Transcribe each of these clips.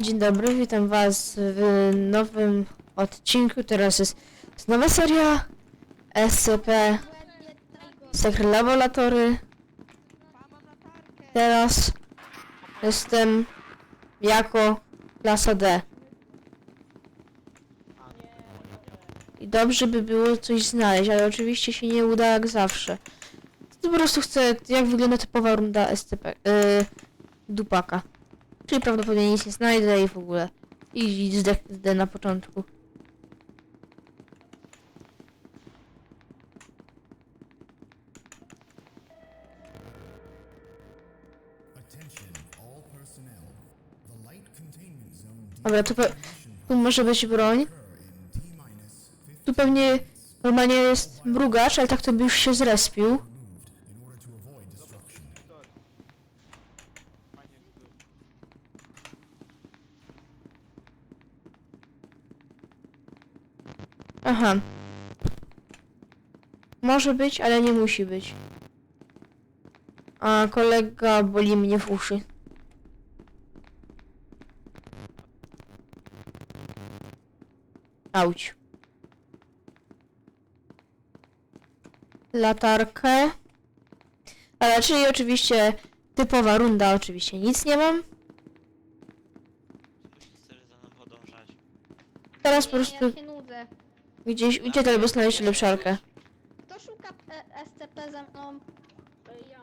Dzień dobry, witam was w nowym odcinku. Teraz jest nowa seria SCP Secret Laboratory. Teraz jestem jako klasa D. I dobrze by było coś znaleźć, ale oczywiście się nie uda jak zawsze. Po prostu chcę, jak wygląda typowa runda SCP, yy, dupaka. Czyli prawdopodobnie nic nie znajdę i w ogóle. I zdechnę na początku. Dobra, tu, tu może być broń. occur in T minus 15 Tu pewnie normalnie jest mrugacz, ale tak to by już się zrespił. Aha. Może być, ale nie musi być. A kolega boli mnie w uszy. Auć. Latarkę. Ale czyli oczywiście typowa runda, oczywiście nic nie mam. Chcesz za mną podążać. Teraz po prostu Gdzieś idzie albo znaleźć lepszarkę. Kto szuka e, SCP ze mną? Ja.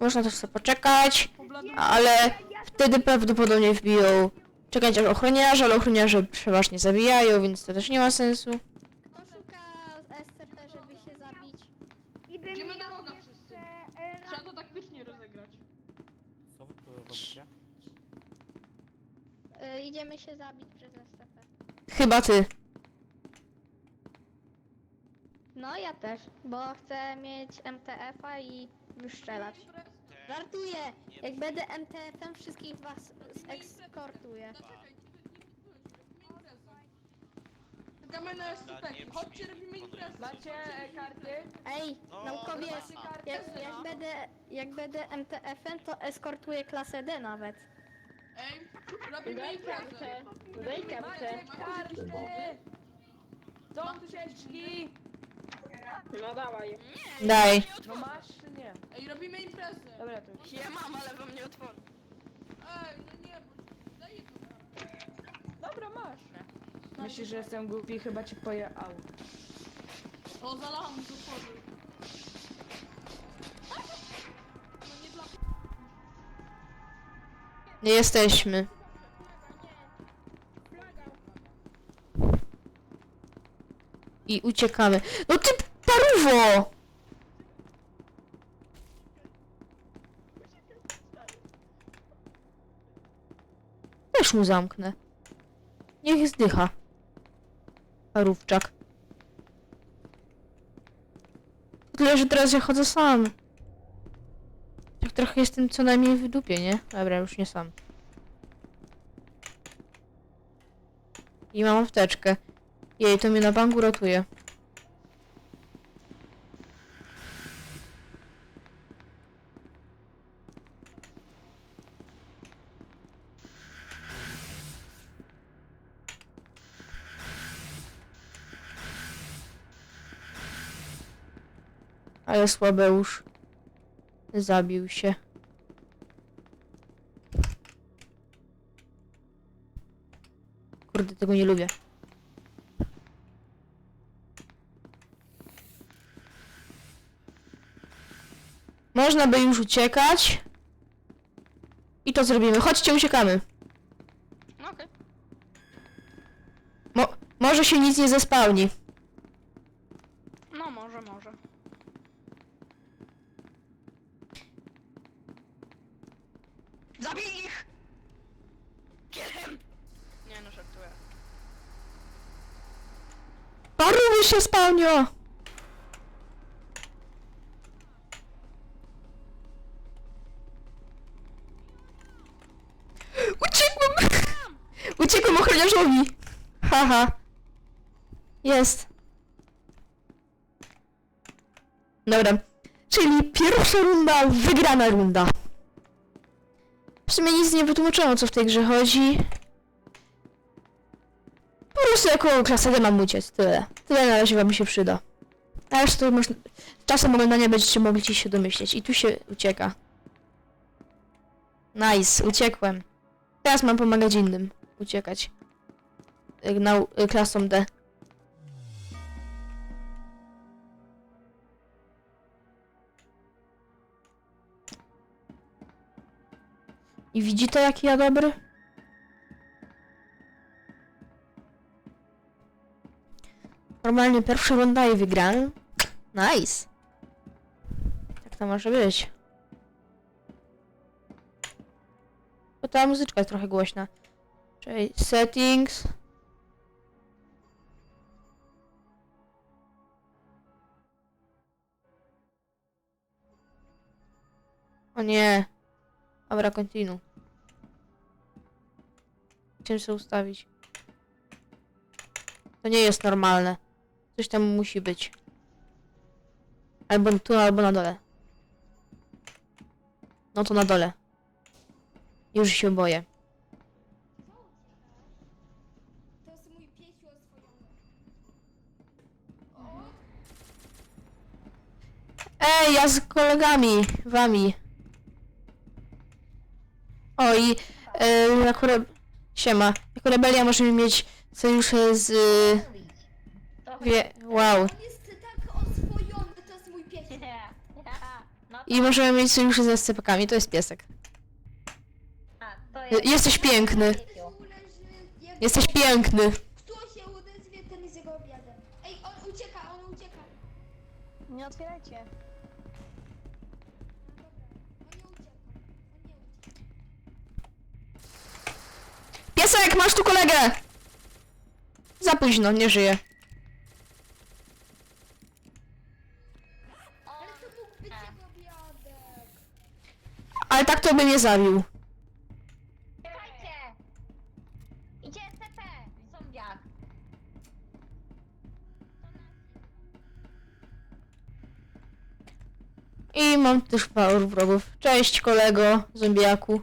Można też sobie poczekać, ale wtedy prawdopodobnie wbiją czekać aż ochroniarze, ale ochroniarze przeważnie zabijają, więc to też nie ma sensu. Kto szuka SCP, żeby się zabić? Idziemy do Boga wszyscy. Trzeba to taktycznie rozegrać. Co wy tu robicie? Idziemy się zabić przez SCP. Chyba ty. No ja też, bo chcę mieć MTF-a i wystrzelać. Żartuję! Jak będę MTF-em, wszystkich was eskortuję. Czekamy na SCP. Chodźcie, robimy imprezę. Macie e, karty? Ej, No, naukowiec, jak, jak, będę, jak będę MTF-em, to eskortuję klasę D nawet. Ej, robimy imprezę. Daj kartę. Karty! Są tu sieczki! No dawaj. Daj. No masz czy nie? Ej, robimy imprezę. Dobra to. Ja mam, ale wam nie otworzę. Ej, no nie, bo daję to. Dobra, masz. Myślisz, że jestem głupi? Chyba ci pojechał. O, zalałam do otworzy. Nie jesteśmy. I uciekamy. No ty paruwo! Też mu zamknę. Niech zdycha. Parówczak. Tyle, że teraz ja chodzę sam. Tak trochę jestem co najmniej w dupie, nie? Dobra, już nie sam. I mam apteczkę. Jej, to mnie na banku ratuje. Ale Słabeusz zabił się. Kurde, tego nie lubię. Można by już uciekać. I to zrobimy. Chodźcie, uciekamy. No okej. Mo może się nic nie zespałni. No może, może. Zabij ich! Kielem! Nie no, żartuję. Paruwy się spełniło! Uciekłem! Uciekłem ochroniarzowi! Haha. Jest. Dobra. Czyli pierwsza runda, wygrana runda. W sumie nic nie wytłumaczono, co w tej grze chodzi. Po prostu jako klasa D mam uciec, tyle. Tyle na razie wam się przyda. A to można... Czasem oglądania będziecie mogli się domyśleć. I tu się ucieka. Nice, uciekłem. Teraz mam pomagać innym uciekać. Nau y, klasą D. I widzicie jaki ja dobry? Normalnie pierwsza runda i wygrałem. Nice. Tak to może być. Bo ta muzyczka jest trochę głośna. Czyli settings. O nie. Dobra, continue. Chciałem sobie ustawić. To nie jest normalne. Coś tam musi być. Albo tu, albo na dole. No to na dole. Już się boję. Ej, ja z kolegami, wami. O i e, jako. Siema. Jako rebelia możemy mieć sojusze z... Wie... Wow. On jest tak oswojony, to jest mój piesiu. No I możemy mieć sojusze z SCP-kami, to jest piesek. to Je- Jesteś piękny. Jak Jesteś piękny. Kto się odezwie, ten jest jego obiadem. Ej, on ucieka, on ucieka. Nie otwierajcie. On nie ucieka. On nie ucieka. Piesek, masz tu kolegę! Za późno, nie żyje. Ale tak to by mnie zabił. Czekajcie! Idzie SCP, zombiak. I mam też paru wrogów. Cześć kolego, zombiaku.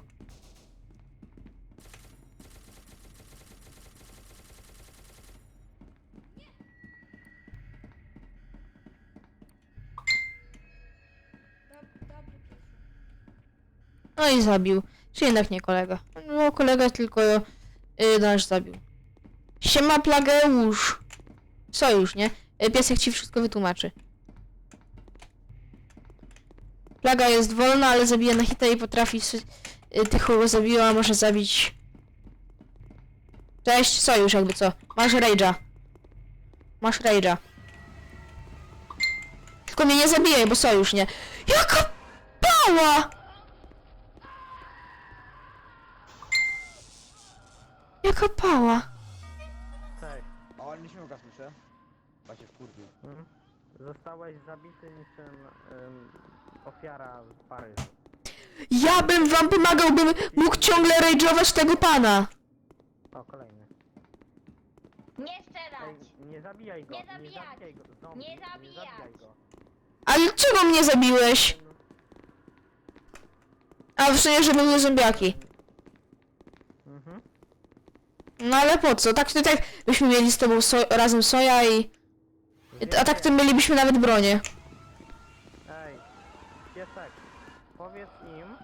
No i zabił. Czy jednak nie kolega. No kolega tylko y, nasz zabił. Siema Plageusz. Sojusz, nie? Y, Piesek ci wszystko wytłumaczy. Plaga jest wolna, ale zabija na hita i potrafi s- y, tych, kogo zabiła, może zabić. Cześć, sojusz jakby co. Masz rage'a. Masz rage'a. Tylko mnie nie zabijaj, bo sojusz, nie? Jaka pała! Jaka pała? Cześć. A on nie śmiałka słyszę. Chyba się wkurwił. Mhm. Zostałeś zabity niczym ym, ofiara z Paryża. Ja bym wam pomagał, bym mógł ciągle rage'ować tego pana. O, kolejny. Nie Ej, strzelać! nie zabijaj go, Nie zabijać. zabijaj go. Zombie, Nie nie zabijać. zabijaj go. Ale czego mnie zabiłeś? A w sumie, że były zombiaki. No ale po co? Tak to tak byśmy mieli z tobą so razem soja i... A tak to mielibyśmy nawet bronię. Ej, piesek, powiedz im,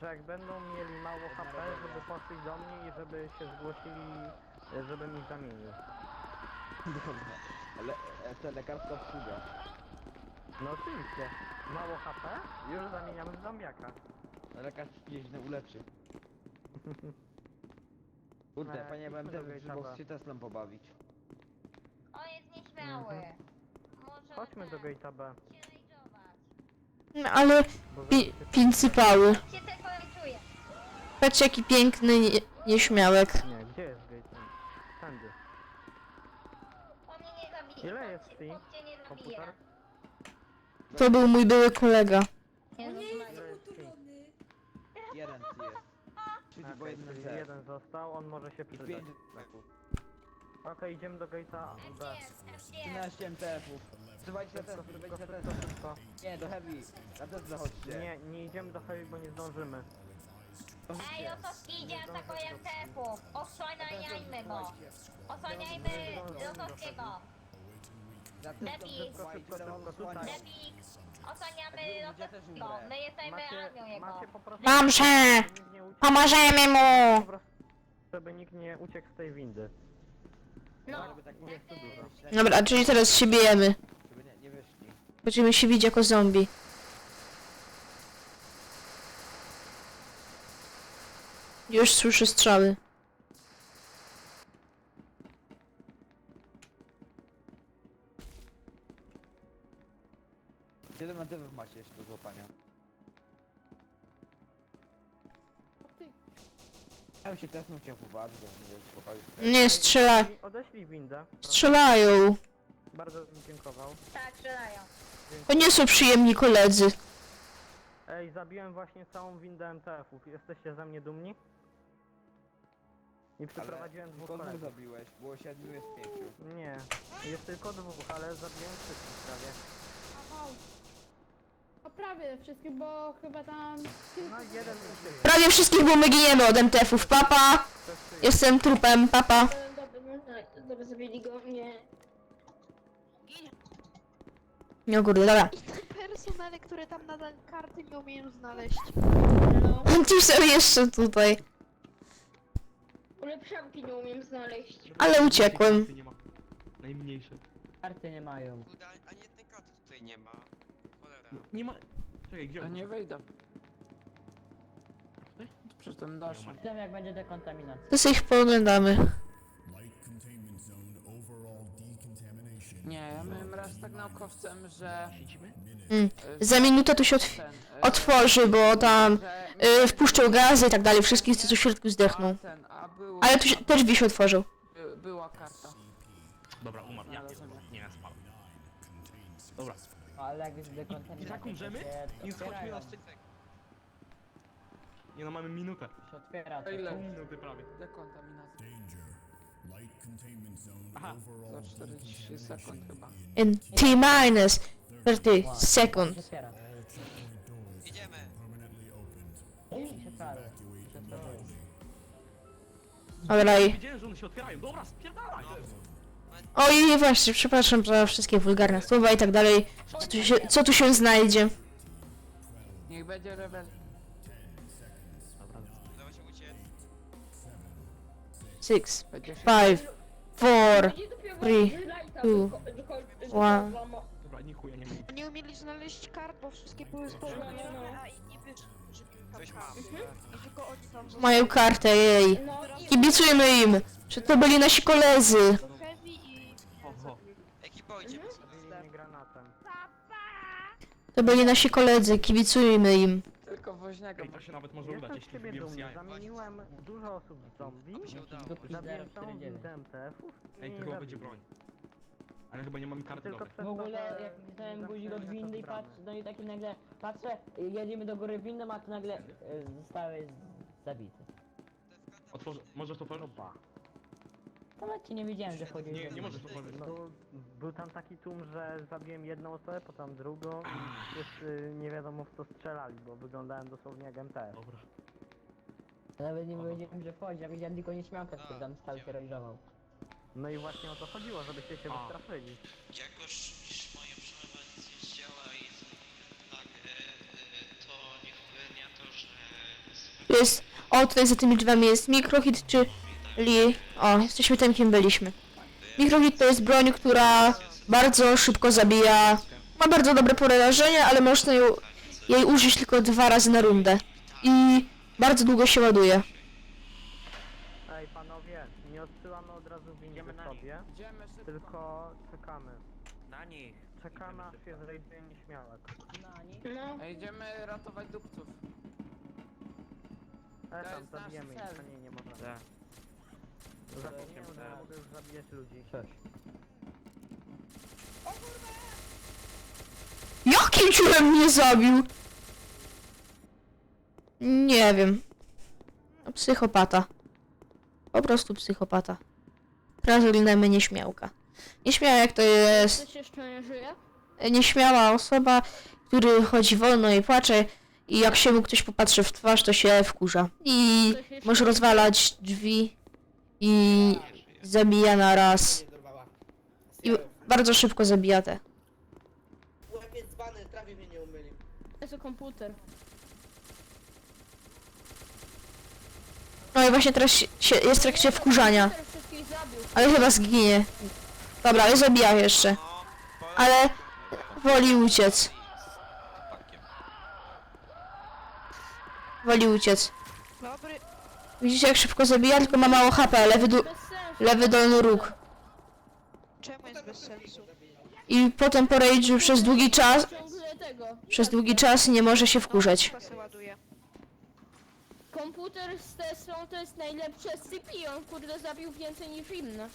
że jak będą mieli mało HP, żeby poszli do mnie i żeby się zgłosili, żebym ich zamienił. Dobra. Ale e, to lekarska obsługa. No oczywiście. Mało HP? Już zamieniamy w zombiaka. Lekarz gdzieś nie uleczy. Kurde, panie będę do Gate'a żeby się Teslą pobawić. On jest nieśmiały. Mhm. Może Chodźmy do gate'a B. No, ale pi pincypały. Się. Patrz jaki piękny nie nieśmiałek. Nie, gdzie jest gate? Tędy. On mnie nie zabije. Ile jest zabije. Komputer? To był mój były kolega. Jezus Nie Maria. Jeden ci jest. Czyli Okej, jeden czyli C. jeden został, on może się I przydać. pięć Okej, idziemy do gate'a B. FDS, FDS. 13 MTF-ów. Wzywajcie na Szybko, szybko. Nie, do Heavy. Na Tesla chodźcie. Nie, nie idziemy do Heavy, bo nie zdążymy. Ej, Lotowski idzie atakuje MTF-ów. Osłaniajmy go. Osłaniajmy Lotowskiego. Debik. Debik. Osłaniamy Lotowskiego. My jesteśmy armią jego. Dobrze! żeby nikt nie uciekł- Pomożemy mu! Żeby nikt nie uciekł z tej windy. No, tak nie jest to dużo. Dobra, czyli teraz się bijemy. Żeby nie, nie wyszli. Będziemy się bić jako zombie. Już słyszę strzały. Ile motywów macie jeszcze do złapania? Ja bym się też chciał poważnie, bo nie chłopaki. Nie, strzela... Odeślij windę. strzelają. Bardzo bym dziękował. tak, strzelają. To nie są przyjemni koledzy. Ej, zabiłem właśnie całą windę MTF-ów. Jesteście ze mnie dumni? I przyprowadziłem dwóch dwóch kolegów. zabiłeś, było siedmiu, jest pięciu. Nie, jest tylko dwóch, ale zabiłem wszystkich prawie. Aha. Prawie wszystkie, bo chyba tam... No jeden uciekł. Prawie wszystkich, bo my giniemy od MTF-ów. Papa! Jestem trupem, papa. Dobra, dobra, zabili go, nie. Nie, kurde, dobra. Personele, które tam nadal karty nie umieją znaleźć. Ci są jeszcze tutaj. Ulepszanki nie umiem znaleźć. Ale uciekłem. Nie ma. Najmniejsze. Karty nie mają. Kurde, ani jednej karty tutaj nie ma. Cholera. Nie ma. Czekaj, gdzie on? nie wyjdę. Przy tym dalszym. Wiem jak będzie dekontaminacja. To sobie ich pooglądamy. Light containment zone overall decontamination. Nie, ja miałem raz tak naukowcem, że... Mm. e, Za minutę tu się otw ten, e, otworzy, bo tam że- y, wpuszczą gazy i tak dalej. Wszystkich, co w środku zdechną. A ten, a było, Ale tu się, te drzwi się otworzą. by, była karta. Dobra, umarł. Ja. Nie, ja. Dobra. Ale jak jest dekontaminacja, Jak umrzemy? Nie schodźmy na. Nie no, mamy minutę. się otwiera. To Ile? Pół minuty prawie. Dekontaminacja. Danger. Light containment zone Aha, overall Za 40 sekund chyba. In T minus 30 seconds. Otwiera. Idziemy. permanently opened. się i... Widziałem, że one się otwierają. Dobra, spierdalaj! Oj, właśnie, przepraszam za wszystkie wulgarne słowa i tak dalej. Co tu się, co tu się znajdzie? Niech będzie rebel. Udało się uciec. Six, Będzie się... five, four, three, two, one. Dobra, nie chuja nie mam. Nie umieli znaleźć kart, bo wszystkie były złożone, no. Coś ma. I tylko oni tam Mają kartę, jej. Kibicujmy im, że to byli nasi koledzy. To Heavy i... Ho, ho. Ekipo, idziemy. Zabili mnie granatem. To byli nasi koledzy, kibicujmy im. Tylko woźnego. Ej, to się nawet może udać, Jestem z jeśli ciebie dumny. jajem. Zamieniłem dużo osób w zombie. Się udało. Zabiłem całą windę MTF-ów. Ej, i to chyba będzie zabili. broń. Ale chyba nie mamy karty Tylko przez W to, ogóle że jak widziałem guzik od windy i patrzę, no i taki nagle patrzę, jedziemy do góry windą, a tu nagle e, zostałeś zabity. Otworzę. Możesz to otworzyć? To nawet ci nie wiedziałem, że chodzi Nie, nie możesz to otworzyć. No, był tam taki tłum, że zabiłem jedną osobę, potem drugą i wszyscy nie wiadomo w co strzelali, bo wyglądałem dosłownie jak MTF. Dobra. Nawet nie wiedziałem, że wchodzi, ja widziałem tylko nieśmiałkę, który tam stał się realizował. No i właśnie o to chodziło, żebyście się A. wystraszyli. Jakoś iż moja przerwa nic nie zdziała i tak, e, e, to nie wpłynie na to, że... Jest... O, tutaj za tymi drzwiami jest mikrohit, czyli... O, jesteśmy tym, kim byliśmy. Mikrohit to jest broń, która bardzo szybko zabija. Ma bardzo dobre porażenie, ale można ją, jej użyć tylko dwa razy na rundę. I bardzo długo się ładuje. Ej panowie, nie odsyłamy od razu windy sobie, Idziemy szybko. tylko czekamy. Na nich. Czekamy aż się zrejduje nieśmiałek. Na nich. No. Ej, Idziemy ratować dupców. E To tam jest nasz zabijemy ich, cel. to nie, nie można. Tak. Zapomniałem, że mogę już zabijać ludzi. Jakim ciurem mnie zabił? Nie wiem. No, psychopata. Po prostu psychopata. Prażylnemy nieśmiałka. Nieśmiałek to jest Ktoś jeszcze nie żyje? nieśmiała osoba, który chodzi wolno i płacze I jak się mu ktoś popatrzy w twarz, to się wkurza. I może rozwalać drzwi i zabija na raz. I bardzo szybko zabija te. Dzbany, trawie mnie nie umyli. Jest to komputer. No i właśnie teraz się, się, jest w trakcie wkurzania. Komputer wszystkich zabił. Ale chyba zginie. Dobra, ale zabija jeszcze. Ale woli uciec. Woli uciec. Dobry. Widzicie jak szybko zabija, tylko ma mało HP, lewy, du- lewy dolny róg. Czemu jest bez sensu? I potem po rage'u przez długi czas, Ciągle tego. przez długi czas nie może się wkurzać. ładuje. Komputer z Teslą to jest najlepsze CPU. On kurde zabił więcej niż inne.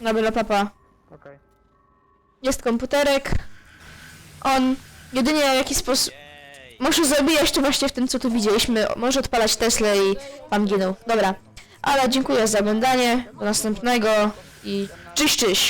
Dobra, papa. Okej. Jest komputerek. On jedynie w jaki sposób... Może zabijać to właśnie w tym, co tu widzieliśmy. Może odpalać Teslę i pan ginął. Dobra. Ale dziękuję za oglądanie. Do następnego i cześć, cześć.